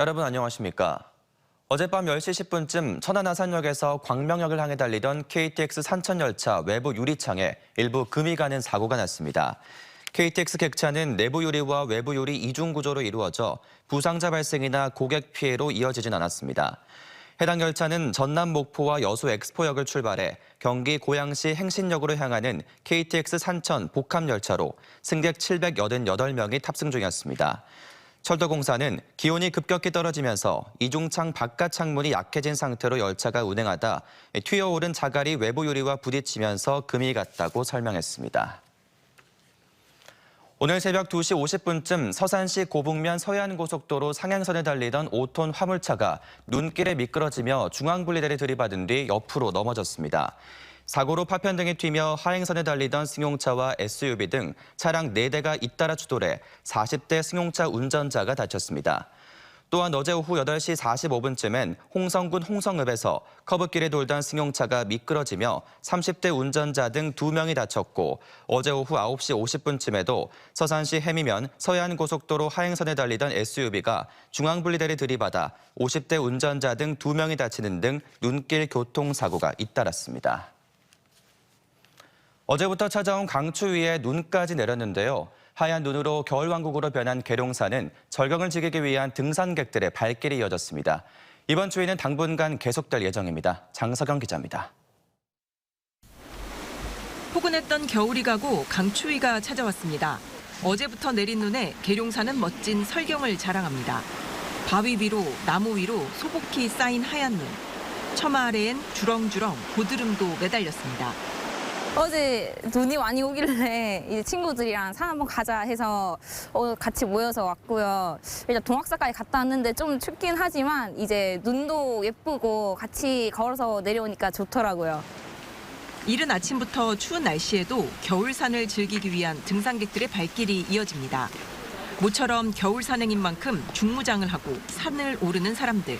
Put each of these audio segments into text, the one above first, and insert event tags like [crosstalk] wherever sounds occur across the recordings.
여러분 안녕하십니까? 어젯밤 10시 10분쯤 천안 아산역에서 광명역을 향해 달리던 KTX 산천열차 외부 유리창에 일부 금이 가는 사고가 났습니다. KTX 객차는 내부 유리와 외부 유리 이중 구조로 이루어져 부상자 발생이나 고객 피해로 이어지진 않았습니다. 해당 열차는 전남 목포와 여수 엑스포역을 출발해 경기 고양시 행신역으로 향하는 KTX 산천 복합열차로 승객 788명이 탑승 중이었습니다. 철도공사는 기온이 급격히 떨어지면서 이중창 바깥 창문이 약해진 상태로 열차가 운행하다 튀어오른 자갈이 외부 유리와 부딪히면서 금이 갔다고 설명했습니다. 오늘 새벽 2시 50분쯤 서산시 고북면 서해안고속도로 상향선에 달리던 5톤 화물차가 눈길에 미끄러지며 중앙분리대를 들이받은 뒤 옆으로 넘어졌습니다. 사고로 파편등이 튀며 하행선에 달리던 승용차와 SUV 등 차량 4대가 잇따라 추돌해 40대 승용차 운전자가 다쳤습니다. 또한 어제 오후 8시 45분쯤엔 홍성군 홍성읍에서 커브길에 돌던 승용차가 미끄러지며 30대 운전자 등 2명이 다쳤고 어제 오후 9시 50분쯤에도 서산시 해미면 서해안고속도로 하행선에 달리던 SUV가 중앙분리대를 들이받아 50대 운전자 등 2명이 다치는 등 눈길 교통사고가 잇따랐습니다. 어제부터 찾아온 강추위에 눈까지 내렸는데요. 하얀 눈으로 겨울왕국으로 변한 계룡산은 절경을 즐기기 위한 등산객들의 발길이 이어졌습니다. 이번 추위는 당분간 계속될 예정입니다. 장석영 기자입니다. 포근했던 겨울이 가고 강추위가 찾아왔습니다. 어제부터 내린 눈에 계룡산은 멋진 설경을 자랑합니다. 바위 위로 나무 위로 소복히 쌓인 하얀 눈. 처마 아래엔 주렁주렁 고드름도 매달렸습니다. 어제 눈이 많이 오길래 이제 친구들이랑 산 한번 가자 해서 어, 같이 모여서 왔고요. 일단 동학사까지 갔다 왔는데 좀 춥긴 하지만 이제 눈도 예쁘고 같이 걸어서 내려오니까 좋더라고요. 이른 아침부터 추운 날씨에도 겨울산을 즐기기 위한 등산객들의 발길이 이어집니다. 모처럼 겨울 산행인 만큼 중무장을 하고 산을 오르는 사람들.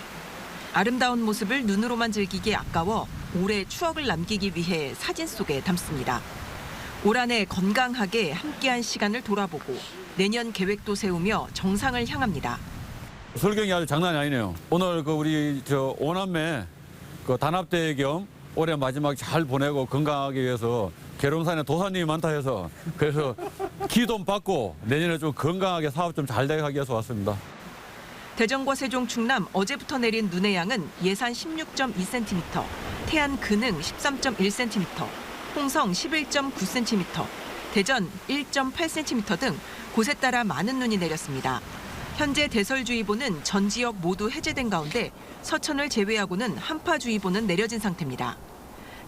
아름다운 모습을 눈으로만 즐기기 아까워 올해 추억을 남기기 위해 사진 속에 담습니다. 올 한해 건강하게 함께한 시간을 돌아보고 내년 계획도 세우며 정상을 향합니다. 설경이 아주 장난이 아니네요. 오늘 그 우리 저 오남매 그 단합대회 겸 올해 마지막 잘 보내고 건강하기 위해서 계룡산에 도사님이 많다 해서 그래서 [laughs] 기도 받고 내년에 좀 건강하게 사업 좀 잘 되게 하기 위해서 왔습니다. 대전과 세종 충남 어제부터 내린 눈의 양은 예산 16.2cm, 태안 근흥 13.1cm, 홍성 11.9cm, 대전 1.8cm 등 곳에 따라 많은 눈이 내렸습니다. 현재 대설주의보는 전 지역 모두 해제된 가운데 서천을 제외하고는 한파주의보는 내려진 상태입니다.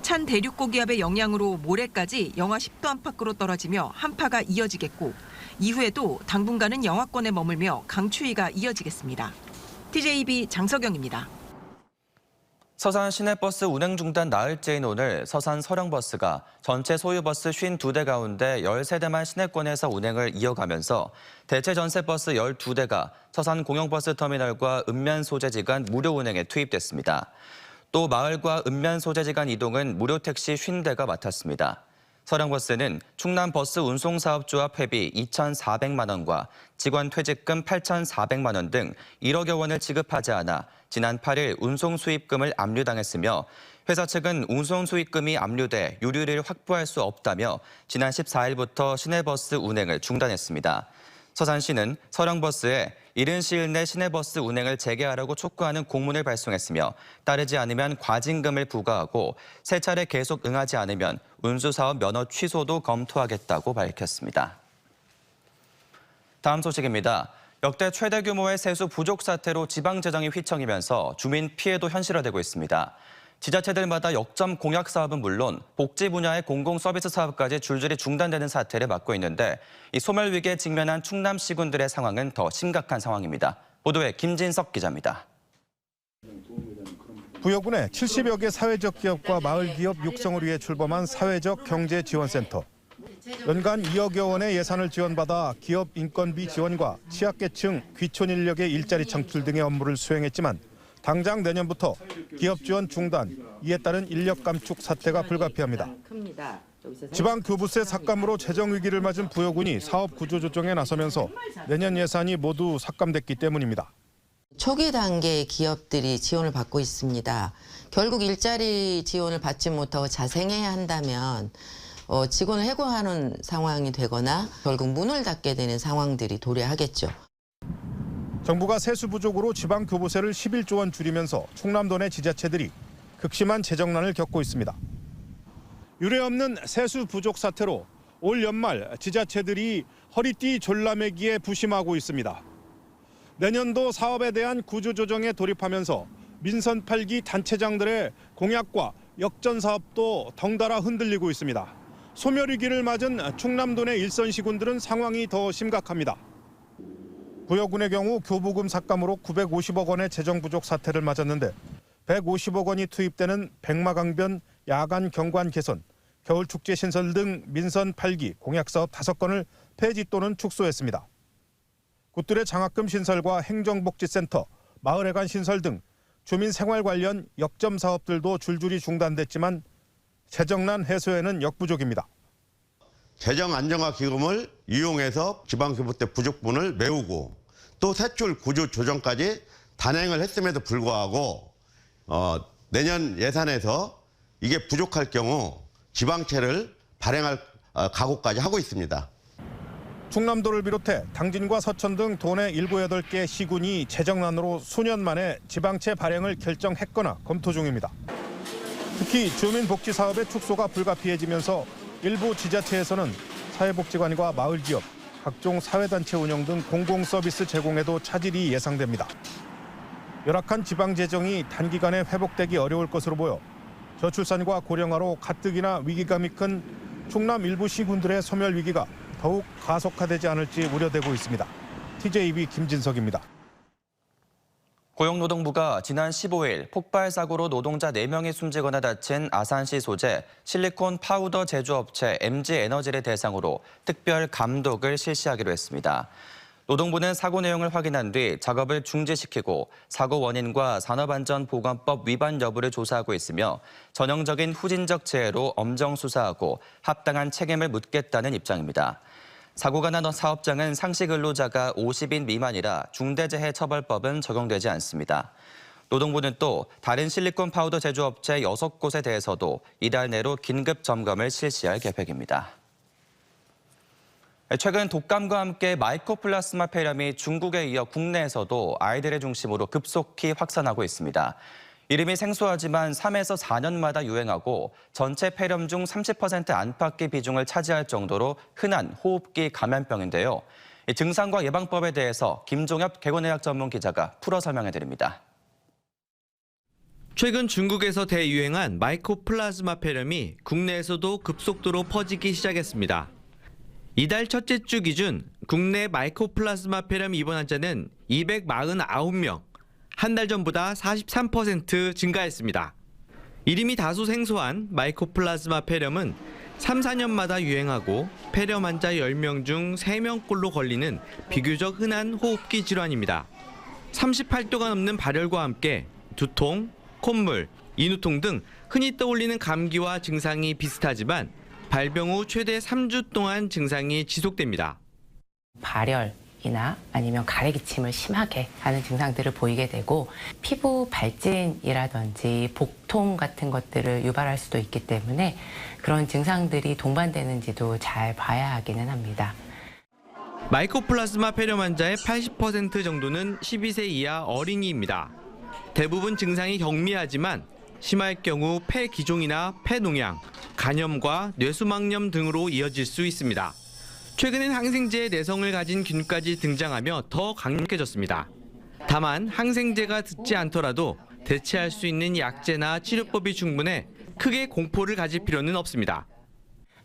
찬 대륙 고기압의 영향으로 모레까지 영하 10도 안팎으로 떨어지며 한파가 이어지겠고 이후에도 당분간은 영하권에 머물며 강추위가 이어지겠습니다. TJB 장석영입니다. 서산 시내버스 운행 중단 나흘째인 오늘 서산 서령버스가 전체 소유버스 52대 가운데 13대만 시내권에서 운행을 이어가면서 대체 전세버스 12대가 서산 공영버스 터미널과 읍면 소재지 간 무료 운행에 투입됐습니다. 또 마을과 읍면 소재지 간 이동은 무료 택시 50대가 맡았습니다. 서령버스는 충남 버스 운송사업조합 회비 2,400만 원과 직원 퇴직금 8,400만 원 등 1억여 원을 지급하지 않아 지난 8일 운송 수입금을 압류당했으며 회사 측은 운송 수입금이 압류돼 유류를 확보할 수 없다며 지난 14일부터 시내버스 운행을 중단했습니다. 서산시는 서령버스에 이른 시일 내 시내버스 운행을 재개하라고 촉구하는 공문을 발송했으며 따르지 않으면 과징금을 부과하고 세 차례 계속 응하지 않으면 운수사업 면허 취소도 검토하겠다고 밝혔습니다. 다음 소식입니다. 역대 최대 규모의 세수 부족 사태로 지방 재정이 휘청이면서 주민 피해도 현실화되고 있습니다. 지자체들마다 역점 공약 사업은 물론 복지 분야의 공공 서비스 사업까지 줄줄이 중단되는 사태를 맞고 있는데 이 소멸 위기에 직면한 충남 시군들의 상황은 더 심각한 상황입니다. 보도에 김진석 기자입니다. 부여군의 70여 개 사회적 기업과 마을 기업 육성을 위해 출범한 사회적 경제 지원센터. 연간 2억여 원의 예산을 지원받아 기업 인건비 지원과 취약계층 귀촌 인력의 일자리 창출 등의 업무를 수행했지만 당장 내년부터 기업 지원 중단, 이에 따른 인력 감축 사태가 불가피합니다. 지방 교부세 삭감으로 재정 위기를 맞은 부여군이 사업 구조 조정에 나서면서 내년 예산이 모두 삭감됐기 때문입니다. 초기 단계 기업들이 지원을 받고 있습니다. 결국 일자리 지원을 받지 못하고 자생해야 한다면 어, 직원을 해고하는 상황이 되거나 결국 문을 닫게 되는 상황들이 도래하겠죠. 정부가 세수 부족으로 지방 교부세를 11조 원 줄이면서 충남도 내 지자체들이 극심한 재정난을 겪고 있습니다. 유례 없는 세수 부족 사태로 올 연말 지자체들이 허리띠 졸라매기에 부심하고 있습니다. 내년도 사업에 대한 구조조정에 돌입하면서 민선 8기 단체장들의 공약과 역전 사업도 덩달아 흔들리고 있습니다. 소멸위기를 맞은 충남도 내 일선 시군들은 상황이 더 심각합니다. 부여군의 경우 교부금 삭감으로 950억 원의 재정 부족 사태를 맞았는데 150억 원이 투입되는 백마강변 야간 경관 개선, 겨울 축제 신설 등 민선 8기 공약 사업 5건을 폐지 또는 축소했습니다. 굿들의 장학금 신설과 행정복지센터, 마을회관 신설 등 주민 생활 관련 역점 사업들도 줄줄이 중단됐지만 재정난 해소에는 역부족입니다. 재정 안정화 기금을 이용해서 지방교부 때 부족분을 메우고 또 세출 구조 조정까지 단행을 했음에도 불구하고 어, 내년 예산에서 이게 부족할 경우 지방채를 발행할 어, 각오까지 하고 있습니다. 충남도를 비롯해 당진과 서천 등 도내 7, 8개 시군이 재정난으로 수년 만에 지방채 발행을 결정했거나 검토 중입니다. 특히 주민복지 사업의 축소가 불가피해지면서 일부 지자체에서는 사회복지관과 마을기업, 각종 사회단체 운영 등 공공서비스 제공에도 차질이 예상됩니다. 열악한 지방 재정이 단기간에 회복되기 어려울 것으로 보여 저출산과 고령화로 가뜩이나 위기감이 큰 충남 일부 시군들의 소멸 위기가 더욱 가속화되지 않을지 우려되고 있습니다. TJB 김진석입니다. 고용노동부가 지난 15일 폭발 사고로 노동자 4명이 숨지거나 다친 아산시 소재 실리콘 파우더 제조업체 MG에너지를 대상으로 특별 감독을 실시하기로 했습니다. 노동부는 사고 내용을 확인한 뒤 작업을 중지시키고 사고 원인과 산업안전보건법 위반 여부를 조사하고 있으며 전형적인 후진적 재해로 엄정 수사하고 합당한 책임을 묻겠다는 입장입니다. 사고가 난 사업장은 상시 근로자가 50인 미만이라 중대재해처벌법은 적용되지 않습니다. 노동부는 또 다른 실리콘 파우더 제조업체 6곳에 대해서도 이달 내로 긴급 점검을 실시할 계획입니다. 최근 독감과 함께 마이코플라스마 폐렴이 중국에 이어 국내에서도 아이들의 중심으로 급속히 확산하고 있습니다. 이름이 생소하지만 3에서 4년마다 유행하고 전체 폐렴 중 30% 안팎의 비중을 차지할 정도로 흔한 호흡기 감염병인데요. 이 증상과 예방법에 대해서 김종엽 개원의학 전문 기자가 풀어 설명해 드립니다. 최근 중국에서 대유행한 마이코플라즈마 폐렴이 국내에서도 급속도로 퍼지기 시작했습니다. 이달 첫째 주 기준 국내 마이코플라즈마 폐렴 입원 환자는 249명, 한 달 전보다 43% 증가했습니다. 이름이 다소 생소한 마이코플라즈마 폐렴은 3, 4년마다 유행하고 폐렴 환자 10명 중 3명꼴로 걸리는 비교적 흔한 호흡기 질환입니다. 38도가 넘는 발열과 함께 두통, 콧물, 인후통 등 흔히 떠올리는 감기와 증상이 비슷하지만 발병 후 최대 3주 동안 증상이 지속됩니다. 발열 이나 아니면 가래기침을 심하게 하는 증상들을 보이게 되고 피부 발진이라든지 복통 같은 것들을 유발할 수도 있기 때문에 그런 증상들이 동반되는지도 잘 봐야 하기는 합니다. 마이코플라스마 폐렴 환자의 80% 정도는 12세 이하 어린이입니다. 대부분 증상이 경미하지만 심할 경우 폐기종이나 폐농양, 간염과 뇌수막염 등으로 이어질 수 있습니다. 최근엔 항생제의 내성을 가진 균까지 등장하며 더 강력해졌습니다. 다만 항생제가 듣지 않더라도 대체할 수 있는 약제나 치료법이 충분해 크게 공포를 가질 필요는 없습니다.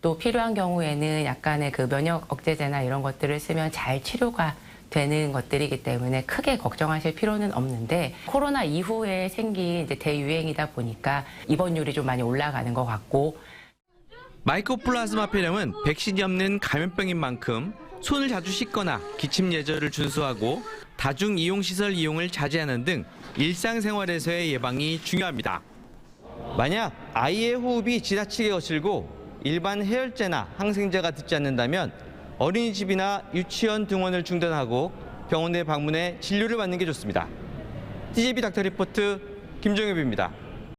또 필요한 경우에는 약간의 그 면역 억제제나 이런 것들을 쓰면 잘 치료가 되는 것들이기 때문에 크게 걱정하실 필요는 없는데 코로나 이후에 생긴 대유행이다 보니까 입원율이 좀 많이 올라가는 것 같고 마이코플라즈마 폐렴은 백신이 없는 감염병인 만큼 손을 자주 씻거나 기침 예절을 준수하고 다중 이용 시설 이용을 자제하는 등 일상생활에서의 예방이 중요합니다. 만약 아이의 호흡이 지나치게 거칠고 일반 해열제나 항생제가 듣지 않는다면 어린이집이나 유치원 등원을 중단하고 병원에 방문해 진료를 받는 게 좋습니다. TJB 닥터 리포트 김종엽입니다.